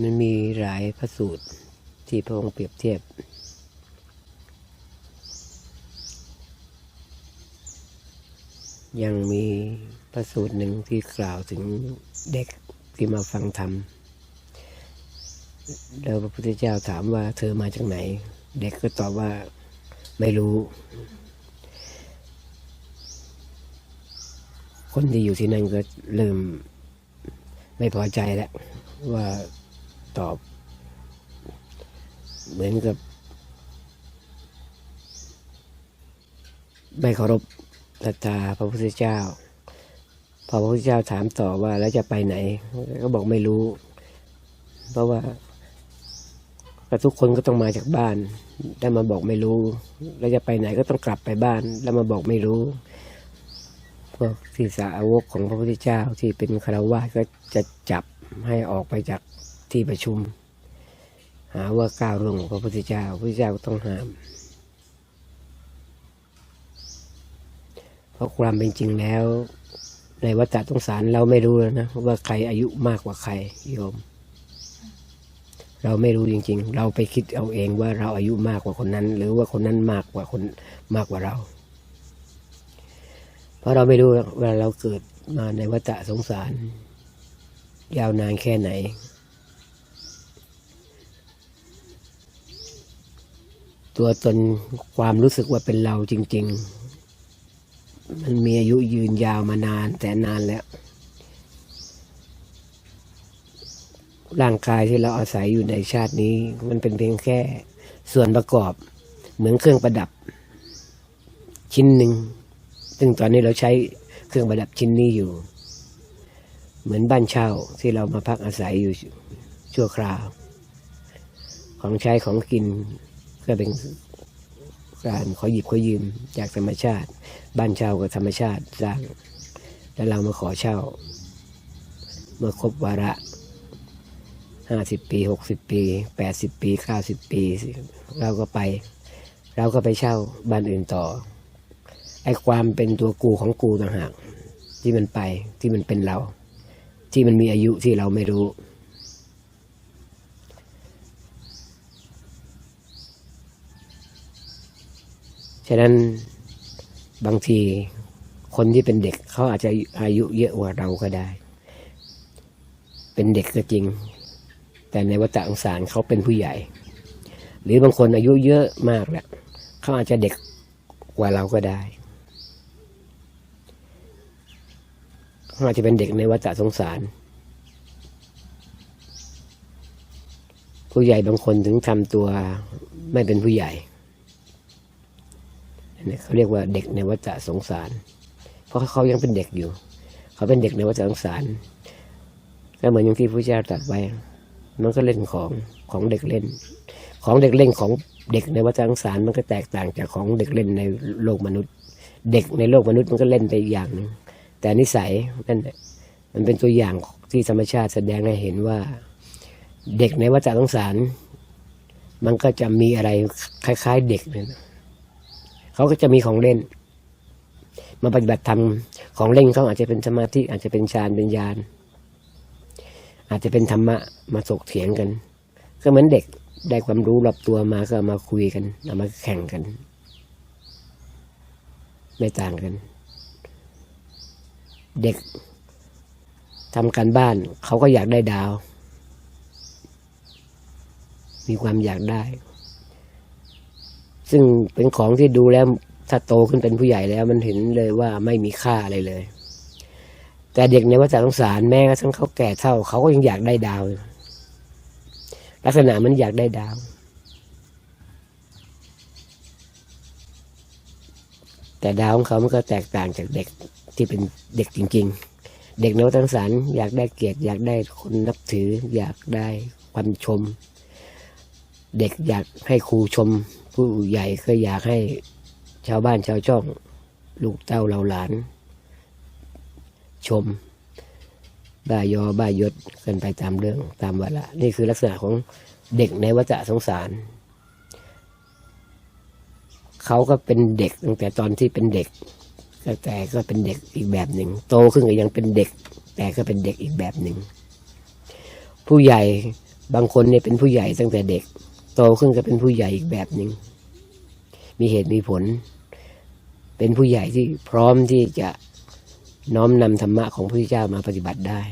มันมีหลายพระสูตรที่พระองค์เปรียบเทียบ ยังมีพระสูตรหนึ่งที่กล่าวถึงเด็กที่มาฟังธรรมแล้วพระพุทธเจ้าถามว่าเธอมาจากไหน เด็กก็ตอบว่าไม่รู้ คนที่อยู่ที่นั่นก็เริ่มไม่พอใจแล้วว่า ตอบ เหมือนกับไม่เคารพศรัทธาพระพุทธเจ้า พอพระพุทธเจ้าถามต่อว่าแล้วจะไปไหน ก็บอกไม่รู้ เพราะว่าก็ทุกคนก็ต้องมาจากบ้านได้มาบอกไม่รู้ แล้วจะไปไหนก็ต้องกลับไปบ้าน แล้วมาบอกไม่รู้พวกที่สาวกของพระพุทธเจ้าที่เป็นคารวะก็จะจับให้ออกไปจาก ที่ประชุม หาว่าก้าวล่วงพระพุทธเจ้าพระพุทธเจ้าก็ต้องห้าม เพราะความเป็นจริงแล้ว ในวัฏสงสารเราไม่รู้แล้วนะว่าใครอายุมากกว่าใครโยม เราไม่รู้จริง ๆ เราไปคิดเอาเองว่าเราอายุมากกว่าคนนั้น หรือว่าคนนั้นมากกว่าคนมากกว่าเรา เพราะเราไม่รู้เว่าเราเกิดมาในวัฏสงสารยาวนานแค่ไหน ตัวตนความรู้สึกว่าเป็นเราจริง ๆ มันมีอายุยืนยาวมานานแต่นานแล้ว ร่างกายที่เราอาศัยอยู่ในชาตินี้ มันเป็นเพียงแค่ส่วนประกอบ เหมือนเครื่องประดับ ชิ้นหนึ่ง ซึ่งตอนนี้เราใช้เครื่องประดับชิ้นนี้อยู่ เหมือนบ้านเช่าที่เรามาพักอาศัยอยู่ชั่วคราว ของใช้ของกิน ก็เป็นการขอหยิบขอยืมจากธรรมชาติ บ้านเช่ากับธรรมชาติสร้างแล้วเรามาขอเช่า เมื่อครบวาระห้าสิบปีหกสิบปีแปดสิบปีเก้าสิบปี เราก็ไป เราก็ไปเช่าบ้านอื่นต่อไอ้ความเป็นตัวกูของกูต่างหากที่มันไปที่มันเป็นเรา ที่มันมีอายุที่เราไม่รู้ ฉะนั้นบางทีคนที่เป็นเด็กเขาอาจจะอายุเยอะกว่าเราก็ได้ เป็นเด็กก็จริง แต่ในวัฏสงสารเขาเป็นผู้ใหญ่ หรือบางคนอายุเยอะมากแหละเขาอาจจะเด็กกว่าเราก็ได้เขาอาจจะเป็นเด็กในวัฏสงสาร ผู้ใหญ่บางคนถึงทำตัวไม่เป็นผู้ใหญ่ เนี่ยเขาเรียกว่าเด็กในวัฏสงสาร เพราะเขายังเป็นเด็กอยู่ เขาเป็นเด็กในวัฏสงสารก็เหมือนอย่างที่พระเจ้าตรัสไว้ มันก็เล่นของของเด็กเล่น ของเด็กเล่นของเด็กในวัฏสงสารมันก็แตกต่างจากของเด็กเล่นในโลกมนุษย์ เด็กในโลกมนุษย์มันก็เล่นไปอีกอย่างหนึ่งแต่นิสัยนั่นมันเป็นตัวอย่างที่ธรรมชาติแสดงให้เห็นว่า เด็กในวัฏสงสาร มันก็จะมีอะไรคล้าย ๆ เด็กเนี่ย เขาก็จะมีของเล่น มาปฏิบัติธรรมของเล่นเขาอาจจะเป็นสมาธิอาจจะเป็นฌานเป็นญาณอาจจะเป็นธรรมะมาถกเถียงกัน ก็เหมือนเด็กได้ความรู้รอบตัวมาก็มาคุยกันเอามาแข่งกัน ไม่ต่างกัน เด็กทำการบ้านเขาก็อยากได้ดาว มีความอยากได้ ซึ่งเป็นของที่ดูแล้วถ้าโตขึ้นเป็นผู้ใหญ่แล้วมันเห็นเลยว่าไม่มีค่าอะไรเลย แต่เด็กในวัฏสงสารแม้กระทั่งเขาแก่เท่าเขาก็ยังอยากได้ดาว ลักษณะมันอยากได้ดาวแต่ดาวของเขามันก็แตกต่างจากเด็กที่เป็นเด็กจริง ๆ เด็กในวัฏสงสารอยากได้เกียรติอยากได้คนนับถือ อยากได้ความชม เด็กอยากให้ครูชม ผู้ใหญ่ก็อยากให้ชาวบ้านชาวช่อง ลูกเต้าเราหลาน ชม บ้ายอบ้ายศกันไปตามเรื่องตามวาระนี่คือลักษณะของเด็กในวัฏสงสาร เขาก็เป็นเด็กตั้งแต่ตอนที่เป็นเด็กแต่ก็เป็นเด็กอีกแบบหนึ่ง โตขึ้นก็ยังเป็นเด็ก แต่ก็เป็นเด็กอีกแบบหนึ่ง ผู้ใหญ่บางคนเนี่ยเป็นผู้ใหญ่ตั้งแต่เด็ก โตขึ้นก็เป็นผู้ใหญ่อีกแบบหนึ่งมีเหตุมีผล เป็นผู้ใหญ่ที่พร้อมที่จะน้อมนำธรรมะของพระพุทธเจ้ามาปฏิบัติได้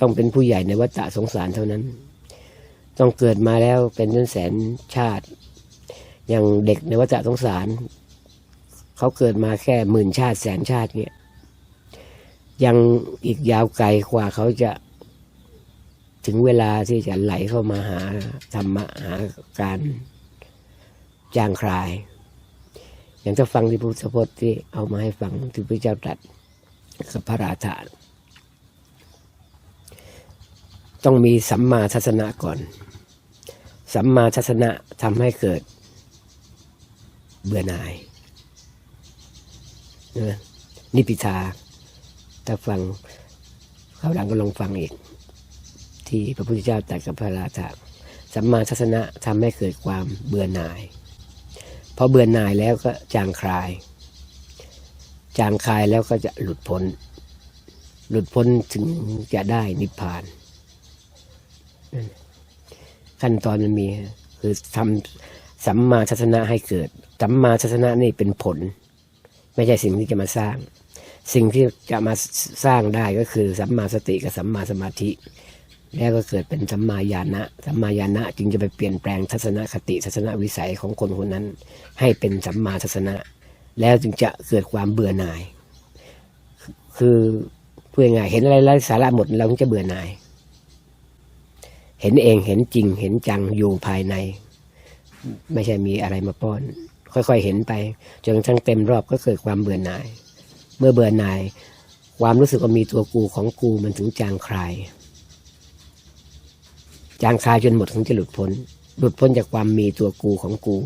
ต้องเป็นผู้ใหญ่ในวัฏสงสารเท่านั้น ต้องเกิดมาแล้วเป็นแสนแสนชาติ อย่างเด็กในวัฏสงสาร เขาเกิดมาแค่หมื่นชาติแสนชาติเนี่ยยังอีกยาวไกลกว่าเขาจะ ถึงเวลาที่จะไหลเข้ามาหาธรรมะหาการจางคลาย อย่างถ้าฟังที่พุทธพจน์ที่เอามาให้ฟังที่พระเจ้าตรัสกับพระราธาต้องมีสัมมาทัศนะก่อน สัมมาทัศนะทำให้เกิดเบื่อหน่ายนะนิพิทาถ้าฟังคราวหลังก็ลองฟังอีก ที่พระพุทธเจ้าตรัสกับพระราชาสัมมาทัศนะทำให้เกิดความเบื่อหน่ายพอเบื่อหน่ายแล้วก็จางคลาย จางคลายแล้วก็จะหลุดพ้น หลุดพ้นถึงจะได้นิพพานนั่นขั้นตอนมันมี คือทำสัมมาทัศนะให้เกิด สัมมาทัศนะนี่เป็นผล ไม่ใช่สิ่งที่จะมาสร้าง สิ่งที่จะมาสร้างได้ก็คือสัมมาสติกับสัมมาสมาธิ แล้วก็เกิดเป็นสัมมาญาณะสัมมาญาณะจึงจะไปเปลี่ยนแปลงทัศนคติทัศนวิสัยของคนคนนั้น ให้เป็นสัมมาทัศนะ แล้วจึงจะเกิดความเบื่อหน่าย คือพูดง่ายเห็นอะไรไร้สาระหมดเราก็จะเบื่อหน่าย เห็นเองเห็นจริงเห็นจังอยู่ภายใน ไม่ใช่มีอะไรมาป้อน ค่อยๆเห็นไปจนทั่งเต็มรอบก็เกิดความเบื่อหน่าย เมื่อเบื่อหน่าย ความรู้สึกว่ามีตัวกูของกูมันถึงจางคลาย จางคายจนหมดถึงจะหลุดพ้น หลุดพ้นจากความมีตัวกูของกู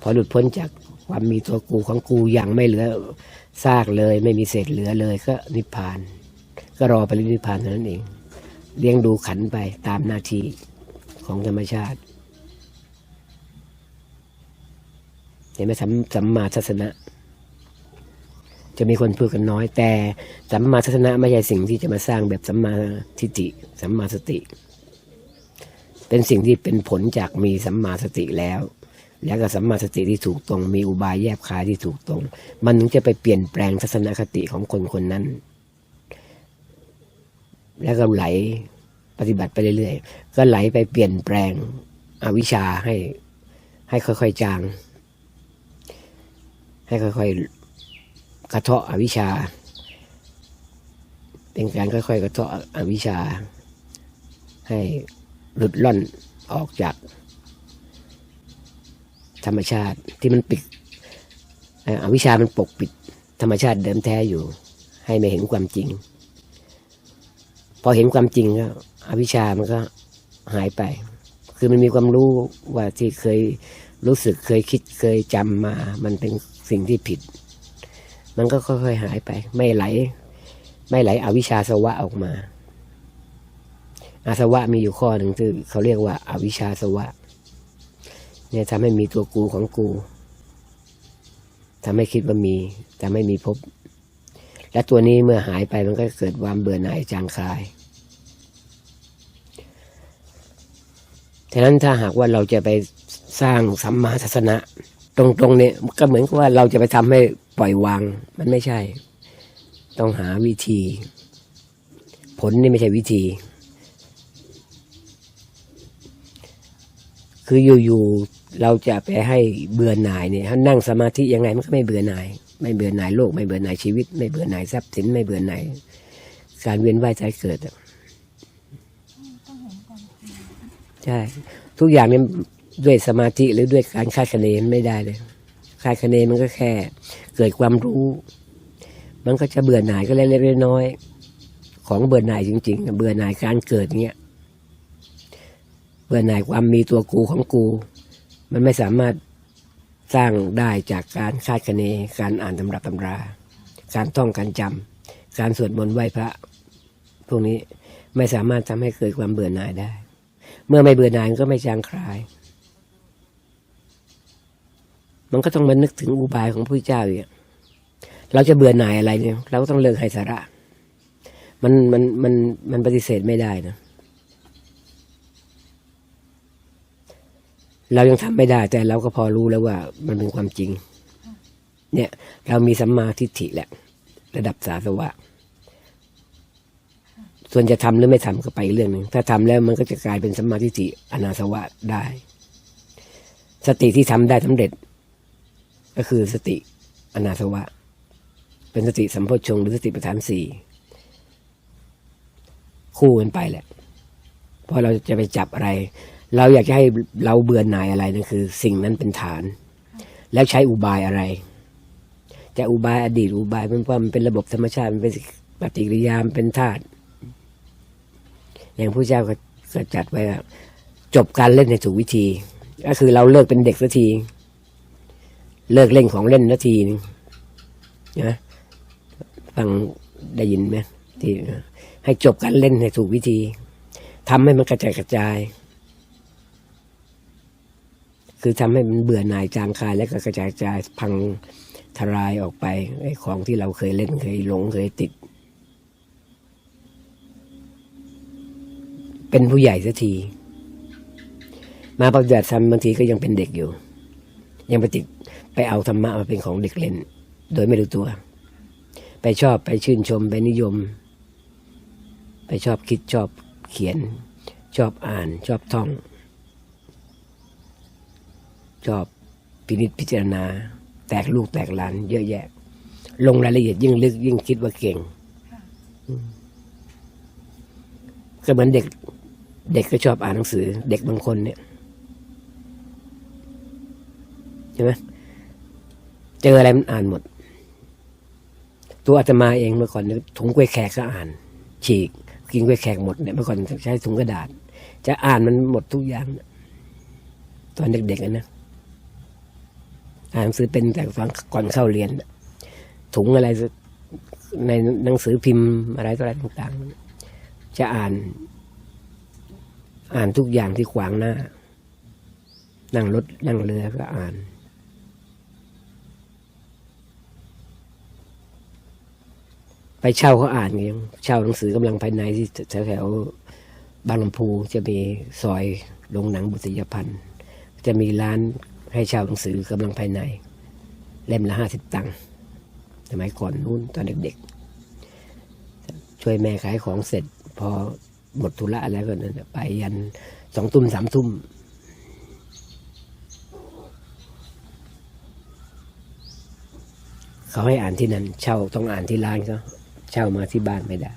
พอหลุดพ้นจากความมีตัวกูของกูอย่างไม่เหลือซากเลย ไม่มีเศษเหลือเลยก็นิพพาน ก็รอไปนิพพานเท่านั้นเอง เลี้ยงดูขันไปตามหน้าที่ของธรรมชาติ เห็นไหมสัมสัมมาทัศนะ จะมีคนพูดกันน้อย แต่สัมมาทัศนะไม่ใช่สิ่งที่จะมาสร้างแบบสัมมาทิฏฐิสัมมาสติ เป็นสิ่งที่เป็นผลจากมีสัมมาสติแล้ว แล้วก็สัมมาสติที่ถูกตรง มีอุบายแยบคายที่ถูกตรง มันถึงจะไปเปลี่ยนแปลงทัศนคติของคนคนนั้น แล้วก็ไหลปฏิบัติไปเรื่อยๆ ก็ไหลไปเปลี่ยนแปลงอวิชชาให้ให้ค่อยๆจาง ให้ค่อยๆ กระเทาะอวิชชา เป็นการค่อยๆ กระเทาะอวิชชา ให้หลุดล่อนออกจาก ธรรมชาติที่มันปิดอวิชามันปกปิด ธรรมชาติเดิมแท้อยู่ ให้ไม่เห็นความจริง พอเห็นความจริงก็อวิชามันก็หายไป คือมันมีความรู้ว่าที่เคยรู้สึกเคยคิดเคยจำมา มันเป็นสิ่งที่ผิด มันก็ค่อยๆหายไป ไม่ไหล ไม่ไหลอวิชชาสวะออกมา อาสวะมีอยู่ข้อหนึ่งที่เขาเรียกว่าอาวิชชาสวะ เนี่ยทำให้มีตัวกูของกูทำให้คิดว่ามี แต่ไม่มีพบ และตัวนี้เมื่อหายไปมันก็เกิดความเบื่อหน่ายจางคายฉะนั้นถ้าหากว่าเราจะไปสร้างสัมมาทัศนะ ตรงๆเนี่ยก็เหมือนกับว่าเราจะไปทำให้ ปล่อยวาง มันไม่ใช่ ต้องหาวิธี ผลนี่ไม่ใช่วิธี คืออยู่ๆเราจะไปให้เบื่อหน่ายเนี่ยถ้านั่งสมาธิยังไงมันก็ไม่เบื่อหน่าย ไม่เบื่อหน่ายโลก ไม่เบื่อหน่ายชีวิต ไม่เบื่อหน่ายทรัพย์สินไม่เบื่อหน่ายการเวียนว่ายใจเกิดใช่ ทุกอย่างเนี่ยด้วยสมาธิหรือด้วยการคาดคะเนไม่ได้เลย คาดคะเนมันก็แค่ เกิดความรู้ มันก็จะเบื่อหน่ายก็เล็กๆน้อยๆของเบื่อหน่ายจริง ๆ เบื่อหน่ายการเกิดเนี้ยเบื่อหน่ายความมีตัวกูของกู มันไม่สามารถสร้างได้จากการคาดคะเนการอ่านตำรับตำรา การท่องการจำการสวดมนต์ไหว้พระพวกนี้ไม่สามารถทำให้เกิดความเบื่อหน่ายได้ เมื่อไม่เบื่อหน่ายก็ไม่จางคลาย มันก็ต้องมานึกถึงอุบายของพระเจ้าอีงเราจะเบื่อหน่ายอะไรเนี่ยเราก็ต้องเลิกไฮสาระ มันมันมันมันปฏิเสธไม่ได้นะ เรายังทำไม่ได้ แต่เราก็พอรู้แล้วว่า มันเป็นความจริง เนี่ย เรามีสัมมาทิฏฐิแหละ ระดับสาสวะส่วนจะทำหรือไม่ทำก็ไปเรื่องหนึ่งถ้าทำแล้วมันก็จะกลายเป็นสัมมาทิฏฐิอนาสวะได้ สติที่ทำได้สำเร็จ ก็คือสติอนาสวะ เป็นสติสัมโพชฌงค์หรือสติปัฏฐานสี่คู่กันไปแหละเพราะเราจะไปจับอะไร เราอยากจะให้เราเบื่อหน่ายอะไรนั่นคือ สิ่งนั้นเป็นฐาน แล้วใช้อุบายอะไร จะอุบายอดีตอุบายเป็นว่ามันเป็นระบบธรรมชาติมันเป็นปฏิกิริยามเป็นธาตุอย่างพระเจ้าก็จัดไว้จบการเล่นในถูกวิธี ก็คือเราเลิกเป็นเด็กสักที เลิกเล่นของเล่นสักทีนึงนะฟังได้ยินไหมที่ให้จบการเล่นในถูกวิธีทำให้มันกระจายกระจาย คือทำให้มันเบื่อหน่ายจางคายและก็กระจายกระจายพังทลายออกไปไอ้ของที่เราเคยเล่นเคยหลงเคยติด เป็นผู้ใหญ่สักที มาปฏิบัติธรรมบางทีก็ยังเป็นเด็กอยู่ ยังไปติด ไปเอาธรรมะมาเป็นของเด็กเล่น โดยไม่รู้ตัว ไปชอบไปชื่นชมไปนิยม ไปชอบคิดชอบเขียน ชอบอ่านชอบท่อง ชอบพินิจพิจารณา แตกลูกแตกหลาน เยอะแยะ ลงรายละเอียดยิ่งลึก ยิ่งคิดว่าเก่งก็เหมือนเด็ก เด็กก็ชอบอ่านหนังสือ เด็กบางคนเนี่ยใช่ไหม เจออะไรมันอ่านหมด ตัวอาตมาเองเมื่อก่อนถุงกล้วยแขกก็อ่าน ฉีก กินกล้วยแขกหมดเนี่ยเมื่อก่อนใช้ถุงกระดาษ จะอ่านมันหมดทุกอย่างเนี่ยตอนเด็กๆนะอ่านหนังสือเป็นแต่ตอนก่อนเข้าเรียน ถุงอะไรในหนังสือพิมพ์อะไรต่ออะไรต่างๆ จะอ่าน อ่านทุกอย่างที่ขวางหน้า นั่งรถนั่งเรือก็อ่าน ไปเช่าเขาอ่านยังเช่าหนังสือกำลังภายในที่แถวๆบางลำพูจะมีซอยโรงหนังบุษยพันธ์จะมีร้านให้เช่าหนังสือกำลังภายใน เล่มละห้าสิบตังค์สมัยก่อนนู้นตอนเด็กๆ ช่วยแม่ขายของเสร็จ พอหมดธุระแล้วก็นั่นไปยันสองทุ่มสามทุ่มเขาให้อ่านที่นั่นเช่าต้องอ่านที่ร้านเขา เช่ามาที่บ้านไม่ได้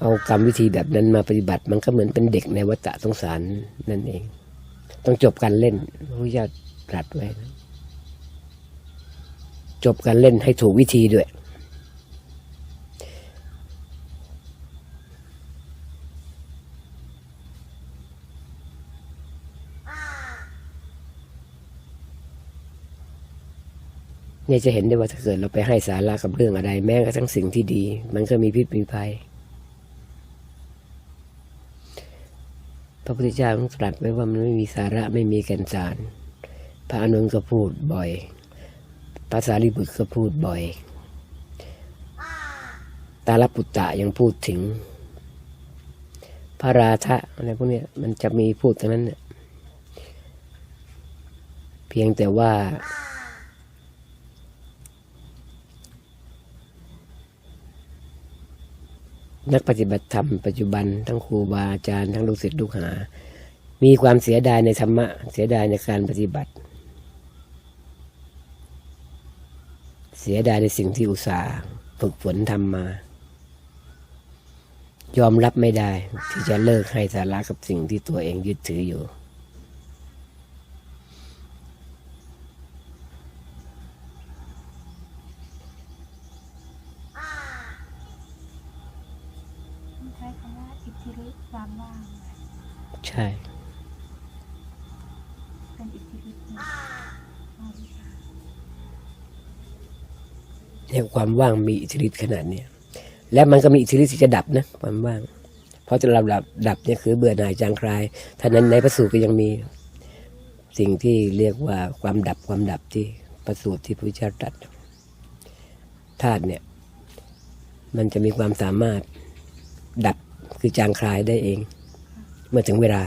เอากรรมวิธีแบบนั้นมาปฏิบัติ มันก็เหมือนเป็นเด็กในวัฏสงสารนั่นเอง ต้องจบการเล่นพระพุทธเจ้าตรัสไว้ จบการเล่นให้ถูกวิธีด้วย เนี่ยจะเห็นได้ว่าถ้าเกิดเราไปให้สาระกับเรื่องอะไร แม้กระทั่งสิ่งที่ดี มันก็มีพิษมีภัย พระพุทธเจ้าทรงตรัสไว้ว่ามันไม่มีสาระไม่มีแก่นสาร พระอนุนก็พูดบ่อยภาษาลิบุตรก็พูดบ่อย ตาลปุตตะยังพูดถึง พระราธะอะไรพวกนี้มันจะมีพูดตรงนั้นเนี่ยเพียงแต่ว่า นักปฏิบัติธรรมปัจจุบันทั้งครูบาอาจารย์ทั้งลูกศิษย์ลูกหา มีความเสียดายในธรรมะ เสียดายในการปฏิบัติ เสียดายในสิ่งที่อุตส่าห์ฝึกฝนทำมา ยอมรับไม่ได้ที่จะเลิกให้สาระกับสิ่งที่ตัวเองยึดถืออยู่ ความว่างมีอิทธิฤทธิ์ขนาดเนี้ยและมันก็มีอิทธิฤทธิ์ที่จะดับนะความว่าง เพราะจะเราดับดับเนี่ยคือเบื่อหน่ายจางคลายท่านั้นในพระสูตรก็ยังมีสิ่งที่เรียกว่าความดับความดับที่พระสูตรที่พระพุทธเจ้าตรัสธาตุเนี่ย มันจะมีความสามารถดับคือจางคลายได้เอง เมื่อถึงเวลา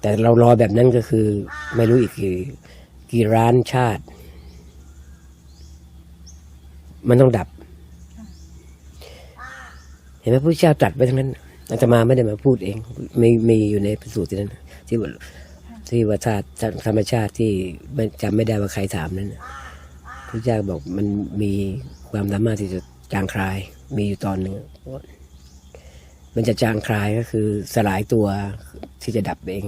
แต่เรารอแบบนั้นก็คือ ไม่รู้อีกกี่กี่ร้านชาติ มันต้องดับ เห็นไหมพระพุทธเจ้าตรัสไว้ทั้งนั้นอาตมาไม่ได้มาพูดเองมีมีอยู่ในพระสูตรที่นั้นที่ว่าที่ว่าธาตุธรรมชาติที่ไม่จำไม่ได้ว่าใครถามนั้นน่ะพระเจ้าบอกมันมีความสามารถที่จะจางคลาย มีอยู่ตอนหนึ่งมันจะจางคลายก็คือสลายตัวที่จะดับเอง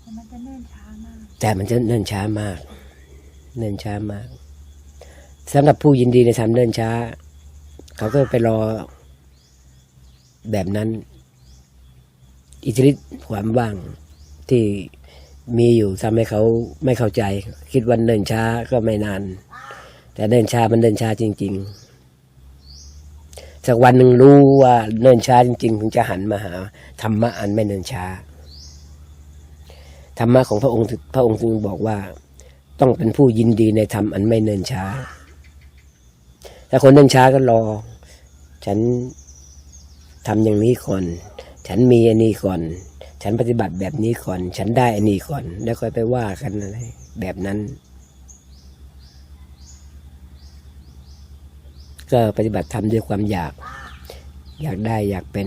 แต่มันจะเนิ่นช้ามากแต่มันจะเนิ่นช้ามากเนิ่นช้ามาก สำหรับผู้ยินดีในทำเนิ่นช้า เขาก็ไปรอแบบนั้น อิทธิฤทธิ์ความว่างที่มีอยู่ทำให้เขาไม่เข้าใจ คิดวันเนิ่นช้าก็ไม่นาน แต่เนิ่นช้ามันเนิ่นช้าจริง ๆ สักวันหนึ่งรู้ว่าเนิ่นช้าจริง ๆ ถึงจะหันมาหาธรรมะอันไม่เนิ่นช้าธรรมะของพระองค์พระองค์จึงบอกว่า ต้องเป็นผู้ยินดีในธรรมอันไม่เนินช้า ถ้าคนเนิ่นช้าก็รอ ฉันทำอย่างนี้ก่อน ฉันมีอันนี้ก่อน ฉันปฏิบัติแบบนี้ก่อน ฉันได้อันนี้ก่อน แล้วค่อยไปว่ากันอะไรแบบนั้น ก็ปฏิบัติทำด้วยความอยาก อยากได้อยากเป็น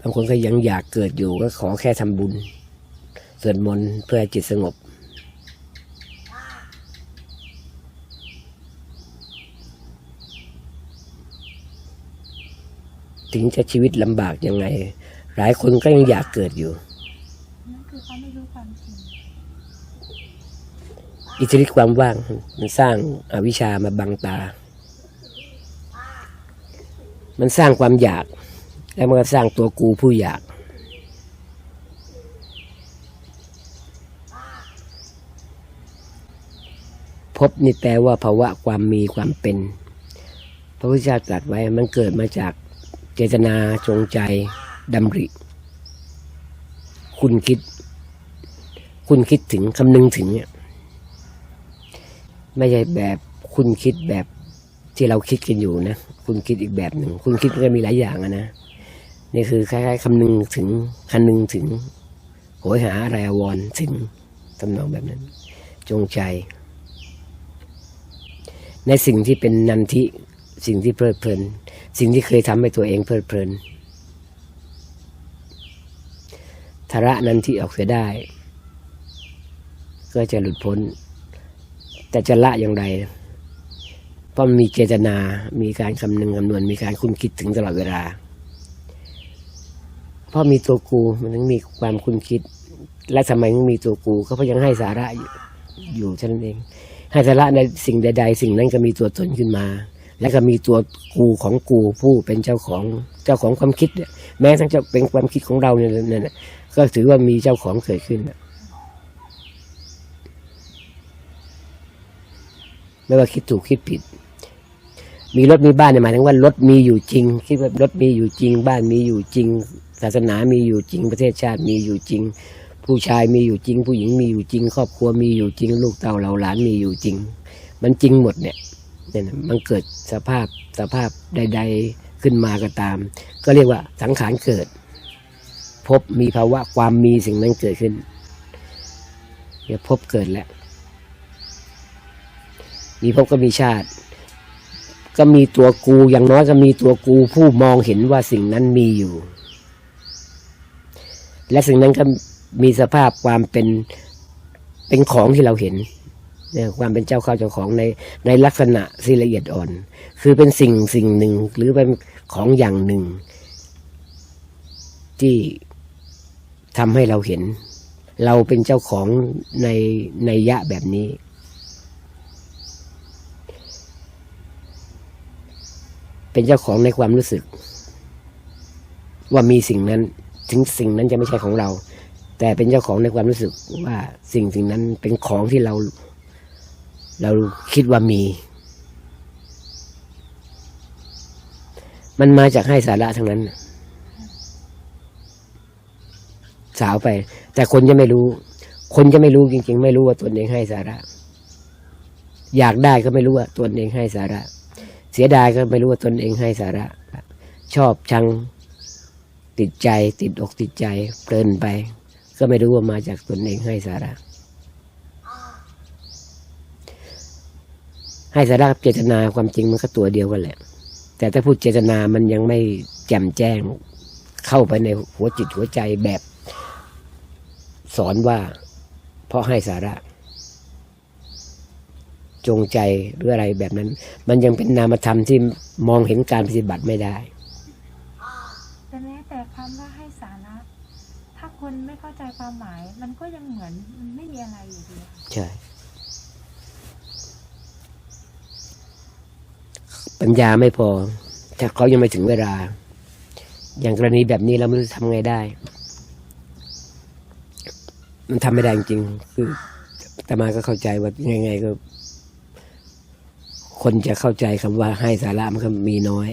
บางคนก็ยังอยากเกิดอยู่ก็ขอแค่ทำบุญ สวดมนต์เพื่อจิตสงบ ถึงจะชีวิตลำบากยังไง หลายคนก็ยังอยากเกิดอยู่นั่นคือเขาไม่รู้ความจริงอิทธิฤทธิ์ความว่างมันสร้างอาวิชชามาบังตา มันสร้างความอยาก แล้วมันก็สร้างตัวกูผู้อยาก บนี่แปลว่าภาวะความมีความเป็น พระพุทธเจ้าตรัสไว้มันเกิดมาจากเจตนาจงใจดำริ คุณคิด คุณคิดถึงคำนึงถึงเนี่ยไม่ใช่แบบคุณคิดแบบที่เราคิดกันอยู่นะ คุณคิดอีกแบบหนึ่ง คุณคิดมันก็มีหลายอย่างนะ นี่คือคล้ายๆคำนึงถึงคำนึงถึงโหยหาอะไรอวรณ์ถึงทำนองแบบนั้น จงใจ ในสิ่งที่เป็นนันทิสิ่งที่เพลิดเพลิน สิ่งที่เคยทำให้ตัวเองเพลิดเพลินทาระนันทิออกเสียได้ ก็จะหลุดพ้น แต่จะละอย่างไรเพราะมีเจตนา มีการคำนึงคำนวณ มีการคุ้นคิดถึงตลอดเวลา เพราะมีตัวกูมันถึงมีความคุ้นคิด และทำไมถึงมีตัวกู ก็เพราะยังให้สาระอยู่อยู่ฉันเอง ให้สาระในสิ่งใด ๆ สิ่งนั้นก็มีตัวตนขึ้นมา และก็มีตัวกูของกูผู้เป็นเจ้าของเจ้าของความคิด แม้ทั้งจะเป็นความคิดของเราเนี่ยนั่นก็ถือว่ามีเจ้าของเกิดขึ้นไม่ว่าคิดถูกคิดผิด มีรถมีบ้านเนี่ยหมายถึงว่ารถมีอยู่จริง คิดว่ารถมีอยู่จริง บ้านมีอยู่จริง ศาสนามีอยู่จริง ประเทศชาติมีอยู่จริง ผู้ชายมีอยู่จริง ผู้หญิงมีอยู่จริง ครอบครัวมีอยู่จริง ลูกเต่าเหล่าหลานมีอยู่จริง มันจริงหมดเนี่ยเนี่ยมันเกิดสภาพสภาพใด ๆขึ้นมาก็ตาม ก็เรียกว่าสังขารเกิด พบมีภาวะความมีสิ่งนั้นเกิดขึ้นเนี่ยพบเกิดแล้วมีพบก็มีชาติ ก็มีตัวกูอย่างน้อยก็มีตัวกูผู้มองเห็นว่าสิ่งนั้นมีอยู่ และสิ่งนั้นก็ มีสภาพความเป็นเป็นของที่เราเห็นเนี่ยความเป็นเจ้าข้าเจ้าของในในลักษณะที่ละเอียดอ่อน คือเป็นสิ่งสิ่งหนึ่งหรือเป็นของอย่างหนึ่ง ที่ทำให้เราเห็น เราเป็นเจ้าของในในยะแบบนี้ เป็นเจ้าของในความรู้สึก ว่ามีสิ่งนั้น ถึงสิ่งนั้นจะไม่ใช่ของเรา แต่เป็นเจ้าของในความรู้สึกว่าสิ่งสิ่งนั้นเป็นของที่เรา เราคิดว่ามี มันมาจากให้สาระทั้งนั้น สาวไป แต่คนจะไม่รู้ คนจะไม่รู้จริง ๆ ไม่รู้ว่าตนเองให้สาระ อยากได้ก็ไม่รู้ว่าตนเองให้สาระ เสียดายก็ไม่รู้ว่าตนเองให้สาระ ชอบชังติดใจ ติดอกติดใจเพลินไป ก็ไม่รู้ว่ามาจากตนเองให้สาระ ให้สาระกับเจตนาความจริงมันก็ตัวเดียวกันแหละ แต่ถ้าพูดเจตนามันยังไม่แจ่มแจ้ง เข้าไปในหัวจิตหัวใจแบบ สอนว่า เพราะให้สาระ จงใจหรืออะไรแบบนั้น มันยังเป็นนามธรรมที่มองเห็นการปฏิบัติไม่ได้ แต่แม้แต่คำว่าให้สาระ ถ้าคนไม่เข้าใจ ความหมาย มันก็ยังเหมือนมันไม่มีอะไรอยู่ดีค่ะใช่ปัญญาไม่พอ ถ้าเขายังไม่ถึงเวลา อย่างกรณีแบบนี้เราไม่รู้ทำไงได้ มันทำไม่ได้จริงคือแต่มาก็เข้าใจว่ายังไงก็ คนจะเข้าใจคำว่าให้สาระมันก็มีน้อย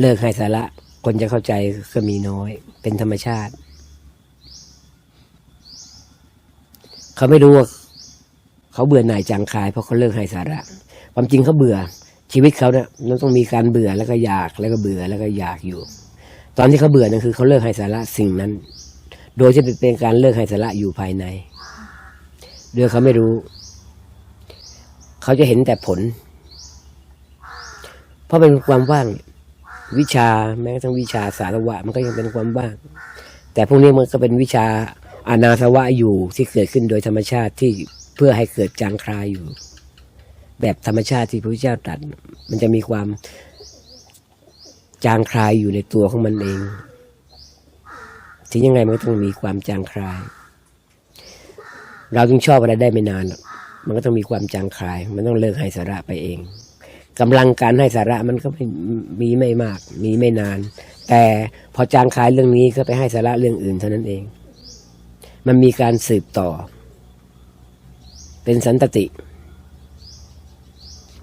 เลิกให้สาระ คนจะเข้าใจก็มีน้อย เป็นธรรมชาติ เขาไม่รู้ว่าเขาเบื่อหน่ายจางคาย เพราะเขาเลิกให้สาระ ความจริงเขาเบื่อ ชีวิตเขาเนี่ยมันต้องมีการเบื่อแล้วก็อยากแล้วก็เบื่อแล้วก็อยากอยู่ ตอนที่เขาเบื่อนั่นคือเขาเลิกให้สาระสิ่งนั้น โดยที่เป็นการเลิกให้สาระอยู่ภายในโดยเขาไม่รู้ เขาจะเห็นแต่ผล เพราะเป็นความว่างวิชาแม้กระทั่งวิชาสารวะ มันก็ยังเป็นความว่าง แต่พวกนี้มันก็เป็นวิชา อนาสวะอยู่ที่เกิดขึ้นโดยธรรมชาติที่เพื่อให้เกิดจางคลายอยู่ แบบธรรมชาติที่พระพุทธเจ้าตรัสมันจะมีความจางคลายอยู่ในตัวของมันเองถึงยังไงมันก็ต้องมีความจางคลาย เราจึงชอบอะไรได้ไม่นานหรอกมันก็ต้องมีความจางคลาย มันต้องเลิกให้สาระไปเองกำลังการให้สาระมันก็ไม่มีไม่มาก มีไม่นาน แต่พอจางคลายเรื่องนี้ก็ไปให้สาระเรื่องอื่นเท่านั้นเอง มันมีการสืบต่อ เป็นสันตติ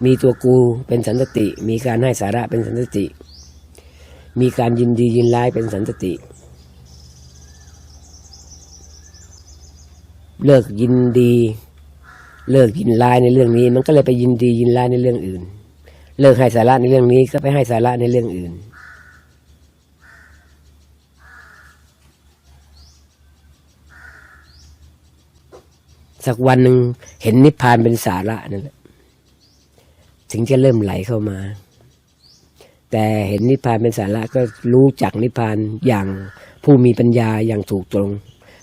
มีตัวกูเป็นสันตติ มีการให้สาระเป็นสันตติ มีการยินดียินร้ายเป็นสันตติ เลิกยินดี เลิกยินร้ายในเรื่องนี้ มันก็เลยไปยินดียินร้ายในเรื่องอื่น เลิกให้สาระในเรื่องนี้ก็ไปให้สาระในเรื่องอื่น สักวันหนึ่งเห็นนิพพานเป็นสาระนั่นแหละถึงจะเริ่มไหลเข้ามา แต่เห็นนิพพานเป็นสาระก็รู้จักนิพพานอย่างผู้มีปัญญาอย่างถูกตรง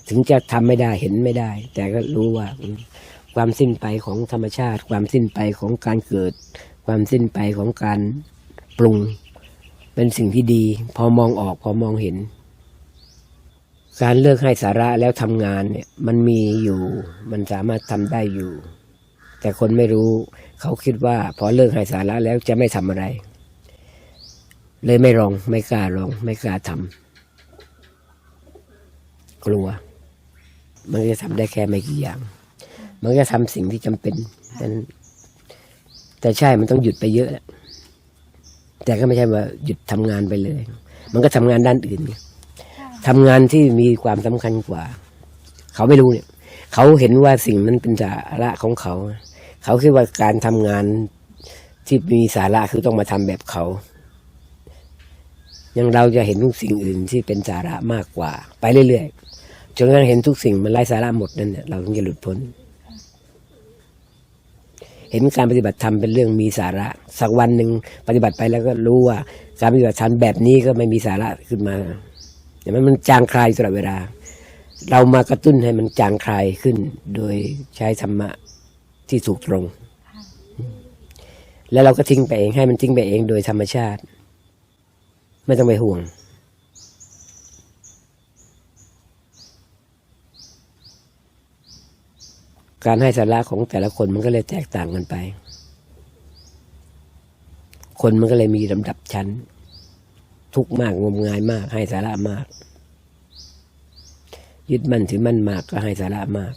ถึงจะทำไม่ได้เห็นไม่ได้ แต่ก็รู้ว่าความสิ้นไปของธรรมชาติ ความสิ้นไปของการเกิด ความสิ้นไปของการปรุง เป็นสิ่งที่ดี พอมองออกพอมองเห็น การเลิกให้สาระแล้วทำงานเนี่ย มันมีอยู่ มันสามารถทำได้อยู่ แต่คนไม่รู้ เขาคิดว่า พอเลิกให้สาระแล้วจะไม่ทำอะไร เลยไม่ลอง ไม่กล้าลอง ไม่กล้าทำกลัว มันจะทำได้แค่ไม่กี่อย่าง มันก็จะทำสิ่งที่จำเป็นแต่นั้นแต่ใช่มันต้องหยุดไปเยอะแหละแต่ก็ไม่ใช่ว่าหยุดทำงานไปเลย มันก็ทำงานด้านอื่นไงใช่ ทำงานที่มีความสำคัญกว่า เขาไม่รู้เนี่ย เขาเห็นว่าสิ่งนั้นเป็นสาระของเขา เขาคิดว่าการทำงานที่มีสาระคือต้องมาทำแบบเขาอยังเราจะเห็นทุกสิ่งอื่นที่เป็นสาระมากกว่า ไปเรื่อยๆจนกระทั่งเห็นทุกสิ่งมันไร้สาระหมดนั่นเนี่ยเราถึงจะหลุดพ้น เห็นการปฏิบัติธรรมเป็นเรื่องมีสาระ สักวันหนึ่งปฏิบัติไปแล้วก็รู้ว่า การปฏิบัติธรรมแบบนี้ก็ไม่มีสาระขึ้นมา แต่มันมันจางคลายอยู่ตลอดเวลา เรามากระตุ้นให้มันจางคลายขึ้น โดยใช้ธรรมะที่ถูกตรงค่ะแล้วเราก็ทิ้งไปเองให้มันทิ้งไปเองโดยธรรมชาติ ไม่ต้องไปห่วงการให้สาระของแต่ละคนมันก็เลยแตกต่างกันไป คนมันก็เลยมีลำดับชั้น ทุกข์มากงมงายมาก ให้สาระมาก ยึดมั่นถือมั่นมากก็ให้สาระมาก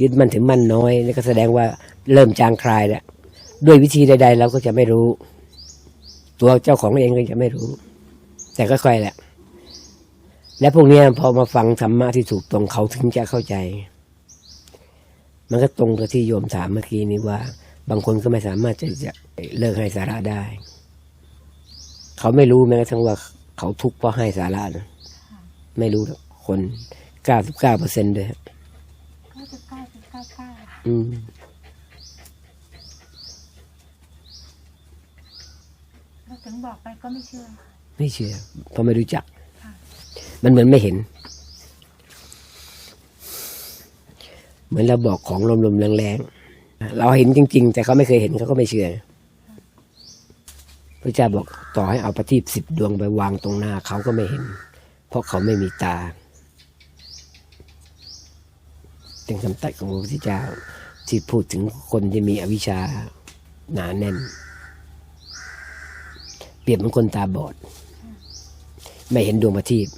ยึดมั่นถือมั่นน้อยนี่ก็แสดงว่าเริ่มจางคลายแล้วด้วยวิธีใด ๆ เราก็จะไม่รู้ ตัวเจ้าของเองก็จะไม่รู้ แต่ก็ค่อยแหละ และพวกนี้พอมาฟังธรรมะที่ถูกตรงเขาถึงจะเข้าใจ มันก็ตรงกับที่โยมถามเมื่อกี้นี้ว่า บางคนก็ไม่สามารถจะจะเลิกให้สาระได้ เขาไม่รู้แม้กระทั่งว่าเขาทุกข์เพราะให้สาระนะไม่รู้หรอกคนเก้าสิบเก้าเปอร์เซ็นต์เลยฮะก็จะเก้าสิบเก้าเก้าอืมเราถึงบอกไปก็ไม่เชื่อ ไม่เชื่อเพราะไม่รู้จัก ค่ะ มันเหมือนไม่เห็น เหมือนเราบอกของลมๆแรงๆเราเห็นจริง ๆ แต่เขาไม่เคยเห็นเขาก็ไม่เชื่อพ ระเจ้าบอกต่อให้เอาประทีปสิบดวงไปวางตรงหน้าเขาก็ไม่เห็น เพราะเขาไม่มีตาเป็นคำตัดของพระพุทธเจ้าที่พูดถึงคนที่มีอวิชชาหนาแน่น เปรียบเหมือนคนตาบอด ไม่เห็นดวงประทีป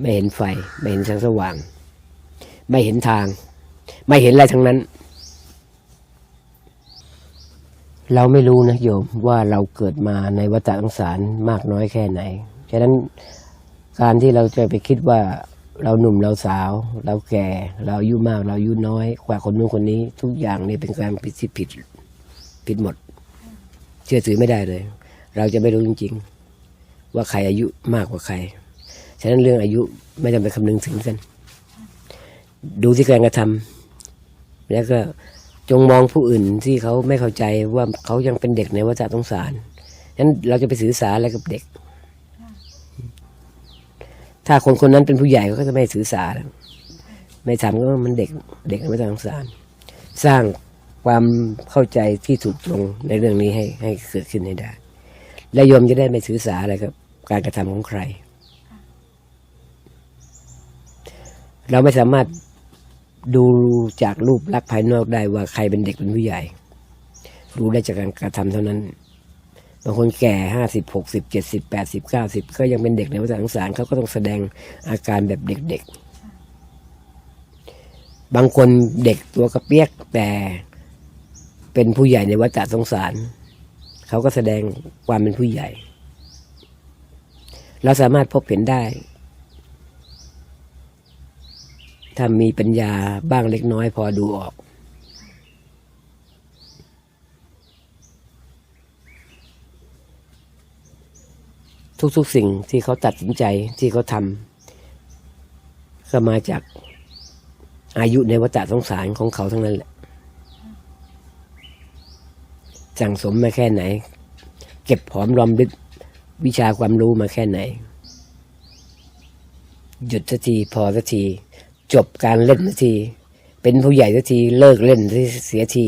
ไม่เห็นไฟ ไม่เห็นแสงสว่าง ไม่เห็นทาง ไม่เห็นอะไรทั้งนั้น เราไม่รู้นะโยมว่าเราเกิดมาในวัฏสงสารมากน้อยแค่ไหน ฉะนั้นการที่เราจะไปคิดว่าเราหนุ่มเราสาว เราแก่ เราอายุมาก เราอายุน้อยกว่าคนนู้นคนนี้ ทุกอย่างนี่เป็นการผิดที่ผิดผิดหมด เชื่อถือไม่ได้เลย เราจะไม่รู้จริง ๆ ว่าใครอายุมากกว่าใคร ฉะนั้นเรื่องอายุไม่จำเป็นคำนึงถึงกัน ดูที่การกระทำแล้วก็ จงมองผู้อื่นที่เขาไม่เข้าใจว่าเขายังเป็นเด็กในวัฏสงสารฉะนั้นเราจะไปสื่อสารอะไรกับเด็ก ถ้าคนคนนั้นเป็นผู้ใหญ่ก็จะไม่สื่อสารไม่ทำก็มันเด็กเด็กในวัฏสงสาร สร้างความเข้าใจที่ถูกตรงในเรื่องนี้ให้ให้เกิดขึ้นให้ได้ และโยมจะได้ไม่ถือสาอะไรกับการกระทำของใคร เราไม่สามารถ ดูจากรูปลักษณ์ภายนอกได้ว่าใครเป็นเด็กเป็นผู้ใหญ่รู้ได้จากการกระทำเท่านั้น บางคนแก่ห้าสิบหกสิบเจ็ดสิบแปดสิบเก้าสิบก็ยังเป็นเด็กในวัฏสงสารเขาก็ต้องแสดงอาการแบบเด็กๆ บางคนเด็กตัวกระเปียกแต่เป็นผู้ใหญ่ในวัฏสงสาร เขาก็แสดงความเป็นผู้ใหญ่ เราสามารถพบเห็นได้ ถ้ามีปัญญาบ้างเล็กน้อยพอดูออก ทุกๆสิ่งที่เขาตัดสินใจที่เขาทำก็มาจากอายุในวัฏสงสารของเขาทั้งนั้นแหละสั่งสมมาแค่ไหน เก็บหอมรอมริบวิชาความรู้มาแค่ไหน หยุดสักทีพอสักที จบการเล่นสักที เป็นผู้ใหญ่สักทีเลิกเล่นเสียที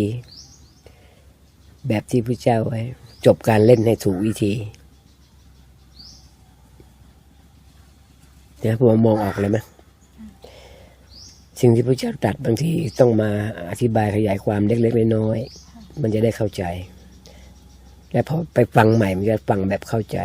แบบที่พระเจ้าไว้ จบการเล่นให้ถูกวิธีเนี่ยพวมองออกเลยไหมสิ่งที่พระเจ้าตัดบางทีต้องมาอธิบายขยายความเล็กๆน้อยๆมันจะได้เข้าใจ และพอไปฟังใหม่มันจะฟังแบบเข้าใจ